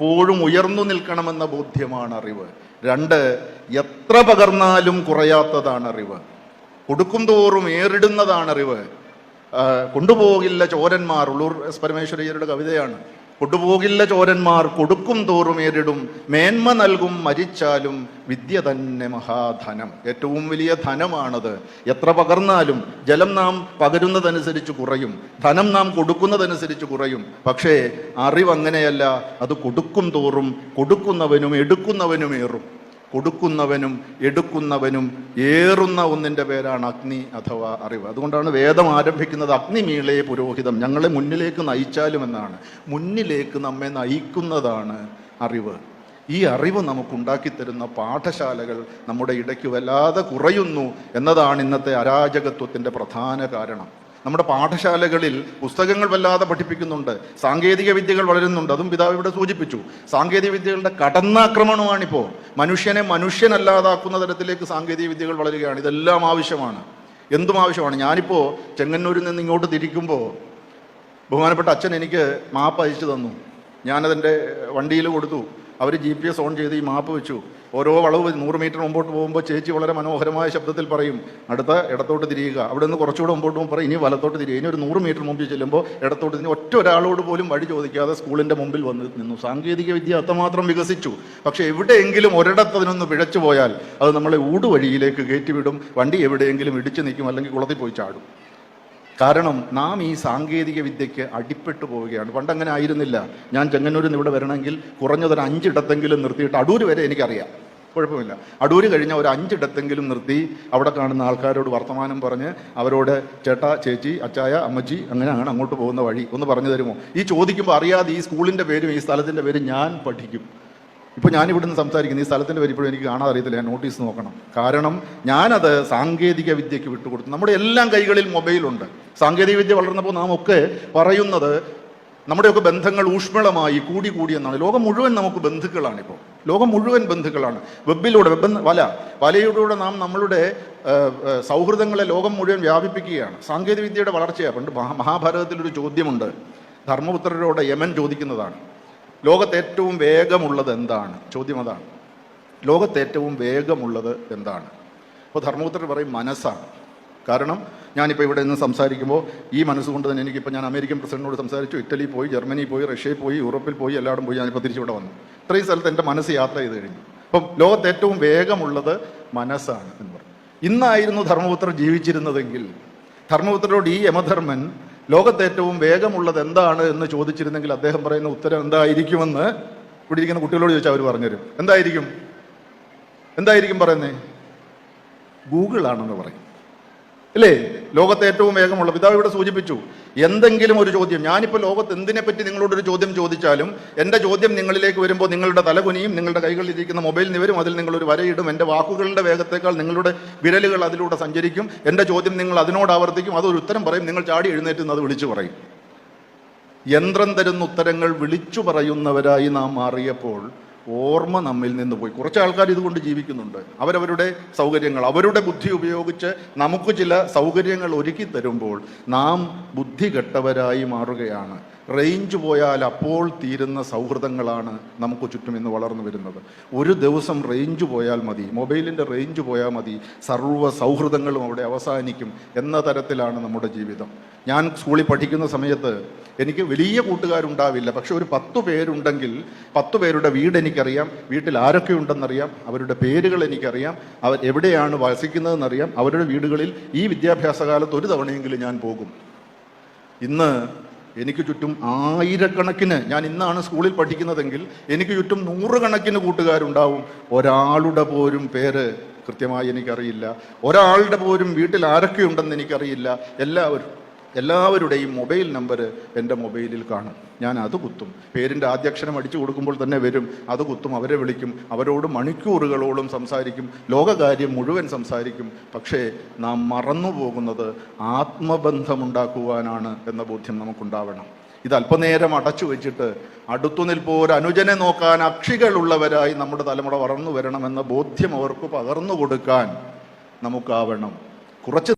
എപ്പോഴും ഉയർന്നു നിൽക്കണമെന്ന ബോധ്യമാണ് അറിവ്. രണ്ട് എത്ര പകർന്നാലും കുറയാത്തതാണ് അറിവ്. കൊടുക്കും തോറും ഏറിടുന്നതാണ് അറിവ്. കൊണ്ടുപോകില്ല ചോരന്മാർ. ഉള്ളൂർ പരമേശ്വരയ്യരുടെ കവിതയാണ്. കൊണ്ടുപോകില്ല ചോരന്മാർ കൊടുക്കും തോറും ഏറിടും. മേന്മ നൽകും മരിച്ചാലും വിദ്യ തന്നെ മഹാധനം. ഏറ്റവും വലിയ ധനമാണത്. എത്ര പകർന്നാലും ജലം നാം പകരുന്നതനുസരിച്ച് കുറയും. ധനം നാം കൊടുക്കുന്നതനുസരിച്ച് കുറയും. പക്ഷേ അറിവ് അങ്ങനെയല്ല. അത് കൊടുക്കും തോറും കൊടുക്കുന്നവനും എടുക്കുന്നവനും ഏറും. കൊടുക്കുന്നവനും എടുക്കുന്നവനും ഏറുന്ന ഒന്നിന്റെ പേരാണ് അഗ്നി അഥവാ അറിവ്. അതുകൊണ്ടാണ് വേദം ആരംഭിക്കുന്നത് അഗ്നിമീളേ പുരോഹിതം. ഞങ്ങളെ മുന്നിലേക്ക് നയിച്ചാലും എന്നാണ്. മുന്നിലേക്ക് നമ്മെ നയിക്കുന്നതാണ് അറിവ്. ഈ അറിവ് നമുക്കുണ്ടാക്കി തരുന്ന പാഠശാലകൾ നമ്മുടെ ഇടയ്ക്ക് വല്ലാതെ കുറയുന്നു എന്നതാണ് ഇന്നത്തെ അരാജകത്വത്തിന്റെ പ്രധാന കാരണം. നമ്മുടെ പാഠശാലകളിൽ പുസ്തകങ്ങൾ വല്ലാതെ പഠിപ്പിക്കുന്നുണ്ട്. സാങ്കേതിക വിദ്യകൾ വളരുന്നുണ്ട്. അതും പിതാവ് ഇവിടെ സൂചിപ്പിച്ചു. സാങ്കേതിക വിദ്യകളുടെ കടന്നാക്രമണമാണിപ്പോൾ മനുഷ്യനെ മനുഷ്യനല്ലാതാക്കുന്ന തരത്തിലേക്ക് സാങ്കേതിക വിദ്യകൾ വളരുകയാണ്. ഇതെല്ലാം ആവശ്യമാണ്. എന്തും ആവശ്യമാണ്. ഞാനിപ്പോൾ ചെങ്ങന്നൂരിൽ നിന്ന് ഇങ്ങോട്ട് തിരിക്കുമ്പോൾ ബഹുമാനപ്പെട്ട അച്ഛൻ എനിക്ക് മാപ്പ് അയച്ചു തന്നു. ഞാനതെന്റെ വണ്ടിയിൽ കൊടുത്തു. അവർ ജി പി എസ് ഓൺ ചെയ്ത് ഈ മാപ്പ് വെച്ചു. ഓരോ വളവ് നൂറ് മീറ്റർ മുമ്പോട്ട് പോകുമ്പോൾ ചേച്ചി വളരെ മനോഹരമായ ശബ്ദത്തിൽ പറയും അടുത്ത ഇടത്തോട്ട് തിരിയുക. അവിടെ നിന്ന് കുറച്ചുകൂടെ മുമ്പോട്ട് പോകുമ്പോൾ ഇനി വലത്തോട്ട് തിരിയുക. ഇനി ഒരു നൂറ് മീറ്റർ മുമ്പിൽ ചെല്ലുമ്പോൾ ഇടത്തോട്ട് തിരിഞ്ഞ് ഒറ്റ ഒരാളോട് പോലും വഴി ചോദിക്കാതെ സ്കൂളിന്റെ മുമ്പിൽ വന്ന് നിന്നു. സാങ്കേതിക വിദ്യ അത്രമാത്രം വികസിച്ചു. പക്ഷേ എവിടെയെങ്കിലും ഒരിടത്ത് അതിനൊന്ന് പിഴച്ചു പോയാൽ അത് നമ്മളെ ഊടുവഴിയിലേക്ക് കയറ്റിവിടും വണ്ടി എവിടെയെങ്കിലും ഇടിച്ചു നിൽക്കും അല്ലെങ്കിൽ കുളത്തിൽ പോയി ചാടും. കാരണം നാം ഈ സാങ്കേതിക വിദ്യയ്ക്ക് അടിപ്പെട്ടു പോവുകയാണ്. പണ്ടങ്ങനെ ആയിരുന്നില്ല. ഞാൻ ചെങ്ങന്നൂരിൽ നിന്ന് ഇവിടെ വരണമെങ്കിൽ കുറഞ്ഞതൊരു അഞ്ചിടത്തെങ്കിലും നിർത്തിയിട്ട് അടൂർ വരെ എനിക്കറിയാം. കുഴപ്പമില്ല. അടൂർ കഴിഞ്ഞ ഒരു അഞ്ചിടത്തെങ്കിലും നിർത്തി അവിടെ കാണുന്ന ആൾക്കാരോട് വർത്തമാനം പറഞ്ഞ് അവരോട് ചേട്ടാ ചേച്ചി അച്ചായ അമ്മച്ചി അങ്ങനെയാണ് അങ്ങോട്ട് പോകുന്ന വഴി ഒന്ന് പറഞ്ഞു തരുമോ? ഈ ചോദിക്കുമ്പോൾ അറിയാതെ ഈ സ്കൂളിന്റെ പേരും ഈ സ്ഥലത്തിന്റെ പേരും ഞാൻ പഠിക്കും. ഇപ്പോൾ ഞാൻ ഇവിടുന്ന് സംസാരിക്കുന്നു. ഈ സ്ഥലത്തിന്റെ പേര് ഇപ്പോഴും എനിക്ക് കാണാൻ അറിയത്തില്ല. ഞാൻ നോട്ടീസ് നോക്കണം. കാരണം ഞാനത് സാങ്കേതിക വിദ്യയ്ക്ക് വിട്ടുകൊടുത്തു. നമ്മുടെ എല്ലാം കൈകളിൽ മൊബൈലുണ്ട്. സാങ്കേതിക വിദ്യ വളർന്നപ്പോൾ നാം ഒക്കെ പറയുന്നത് നമ്മുടെയൊക്കെ ബന്ധങ്ങൾ ഊഷ്മളമായി കൂടി കൂടി എന്നാണ്. ലോകം മുഴുവൻ നമുക്ക് ബന്ധുക്കളാണ് ഇപ്പോൾ ലോകം മുഴുവൻ ബന്ധുക്കളാണ്. വെബിലൂടെ വെബ് വല വലയിലൂടെ നാം നമ്മളുടെ സൗഹൃദങ്ങളെ ലോകം മുഴുവൻ വ്യാപിപ്പിക്കുകയാണ്. സാങ്കേതിക വിദ്യയുടെ വളർച്ചയാണ്. പണ്ട് മഹാ- മഹാഭാരതത്തിലൊരു ചോദ്യമുണ്ട്. ധർമ്മപുത്രരോട് യമൻ ചോദിക്കുന്നതാണ്. ലോകത്ത് ഏറ്റവും വേഗമുള്ളത് എന്താണ്? ചോദ്യം അതാണ്. ലോകത്ത് ഏറ്റവും വേഗമുള്ളത് എന്താണ്? അപ്പോൾ ധർമ്മപുത്രർ പറയും മനസ്സാണ്. കാരണം ഞാനിപ്പോൾ ഇവിടെ നിന്ന് സംസാരിക്കുമ്പോൾ ഈ മനസ്സുകൊണ്ട് തന്നെ എനിക്കിപ്പോൾ ഞാൻ അമേരിക്കൻ പ്രസിഡന്റിനോട് സംസാരിച്ചു ഇറ്റലി പോയി ജർമ്മനി പോയി റഷ്യയിൽ പോയി യൂറോപ്പിൽ പോയി എല്ലായിടും പോയി ഞാനിപ്പോൾ തിരിച്ചിവിടെ വന്നു. ഇത്രയും സ്ഥലത്ത് എന്റെ മനസ്സ് യാത്ര ചെയ്ത് കഴിഞ്ഞു. അപ്പം ലോകത്ത് ഏറ്റവും വേഗമുള്ളത് മനസ്സാണ് എന്ന് പറഞ്ഞു. ഇന്നായിരുന്നു ധർമ്മപുത്രർ ജീവിച്ചിരുന്നതെങ്കിൽ ധർമ്മപുത്രരോട് ഈ യമധർമ്മൻ ലോകത്ത് ഏറ്റവും വേഗമുള്ളത് എന്താണ് എന്ന് ചോദിച്ചിരുന്നെങ്കിൽ അദ്ദേഹം പറയുന്ന ഉത്തരം എന്തായിരിക്കുമെന്ന് ഇവിടെ ഇരിക്കുന്ന കുട്ടികളോട് ചോദിച്ചാൽ അവർ പറഞ്ഞുതരും. എന്തായിരിക്കും? എന്തായിരിക്കും പറയുന്നേ? ഗൂഗിൾ ആണെന്ന് പറയും. അല്ലേ ലോകത്തെ ഏറ്റവും വേഗമുള്ള പിതാവ് ഇവിടെ സൂചിപ്പിച്ചു. എന്തെങ്കിലും ഒരു ചോദ്യം ഞാനിപ്പോൾ ലോകത്ത് എന്തിനെ പറ്റി നിങ്ങളോടൊരു ചോദ്യം ചോദിച്ചാലും എന്റെ ചോദ്യം നിങ്ങളിലേക്ക് വരുമ്പോൾ നിങ്ങളുടെ തലകുനിയും നിങ്ങളുടെ കൈകളിൽ ഇരിക്കുന്ന മൊബൈൽ നിവരും അതിൽ നിങ്ങളൊരു വരയിടും എന്റെ വാക്കുകളുടെ വേഗത്തേക്കാൾ നിങ്ങളുടെ വിരലുകൾ അതിലൂടെ സഞ്ചരിക്കും എന്റെ ചോദ്യം നിങ്ങൾ അതിനോട് ആവർത്തിക്കും അതൊരു ഉത്തരം പറയും നിങ്ങൾ ചാടി എഴുന്നേറ്റ് നിന്ന് അത് വിളിച്ചു പറയും. യന്ത്രം തരുന്ന ഉത്തരങ്ങൾ വിളിച്ചു പറയുന്നവരായി നാം മാറിയപ്പോൾ ഓർമ്മ നമ്മിൽ നിന്ന് പോയി. കുറച്ച് ആൾക്കാർ ഇതുകൊണ്ട് ജീവിക്കുന്നുണ്ട്. അവരവരുടെ സൗകര്യങ്ങൾ അവരുടെ ബുദ്ധി ഉപയോഗിച്ച് നമുക്ക് ചില സൗകര്യങ്ങൾ ഒരുക്കി തരുമ്പോൾ നാം ബുദ്ധി കെട്ടവരായി മാറുകയാണ്. റേഞ്ച് പോയാൽ അപ്പോൾ തീരുന്ന സൗഹൃദങ്ങളാണ് നമുക്ക് ചുറ്റും ഇന്ന് വളർന്നു വരുന്നത്. ഒരു ദിവസം റേഞ്ച് പോയാൽ മതി മൊബൈലിന്റെ റേഞ്ച് പോയാൽ മതി സർവ സൗഹൃദങ്ങളും അവിടെ അവസാനിക്കും എന്ന തരത്തിലാണ് നമ്മുടെ ജീവിതം. ഞാൻ സ്കൂളിൽ പഠിക്കുന്ന സമയത്ത് എനിക്ക് വലിയ കൂട്ടുകാരുണ്ടാവില്ല പക്ഷെ ഒരു പത്ത് പേരുണ്ടെങ്കിൽ പത്ത് പേരുടെ വീട് എനിക്കറിയാം. വീട്ടിൽ ആരൊക്കെ ഉണ്ടെന്നറിയാം. അവരുടെ പേരുകൾ എനിക്കറിയാം. അവർ എവിടെയാണ് വസിക്കുന്നതെന്നറിയാം. അവരുടെ വീടുകളിൽ ഈ വിദ്യാഭ്യാസ കാലത്ത് ഒരു തവണയെങ്കിലും ഞാൻ പോകും. ഇന്ന് എനിക്ക് ചുറ്റും ആയിരക്കണക്കിന് ഞാൻ ഇന്നാണ് സ്കൂളിൽ പഠിക്കുന്നതെങ്കിൽ എനിക്ക് ചുറ്റും നൂറുകണക്കിന് കൂട്ടുകാരുണ്ടാവും. ഒരാളുടെ പോലും പേര് കൃത്യമായി എനിക്കറിയില്ല. ഒരാളുടെ പോലും വീട്ടിൽ ആരൊക്കെ ഉണ്ടെന്ന് എനിക്കറിയില്ല. എല്ലാവരും എല്ലാവരുടെയും മൊബൈൽ നമ്പർ എന്റെ മൊബൈലിൽ കാണും. ഞാൻ അത് കുത്തും. പേരിന്റെ ആദ്യാക്ഷരം അടിച്ചു കൊടുക്കുമ്പോൾ തന്നെ വരും. അത് കുത്തും അവരെ വിളിക്കും. അവരോട് മണിക്കൂറുകളോളം സംസാരിക്കും. ലോകകാര്യം മുഴുവൻ സംസാരിക്കും. പക്ഷേ നാം മറന്നു പോകുന്നത് ആത്മബന്ധമുണ്ടാക്കുവാനാണ് എന്ന ബോധ്യം നമുക്കുണ്ടാവണം. ഇത് അല്പനേരം അടച്ചു വെച്ചിട്ട് അടുത്തു ഒരു അനുജനെ നോക്കാൻ അക്ഷികളുള്ളവരായി നമ്മുടെ തലമുറ വളർന്നു വരണമെന്ന ബോധ്യം അവർക്ക് പകർന്നു കൊടുക്കാൻ നമുക്കാവണം. കുറച്ച്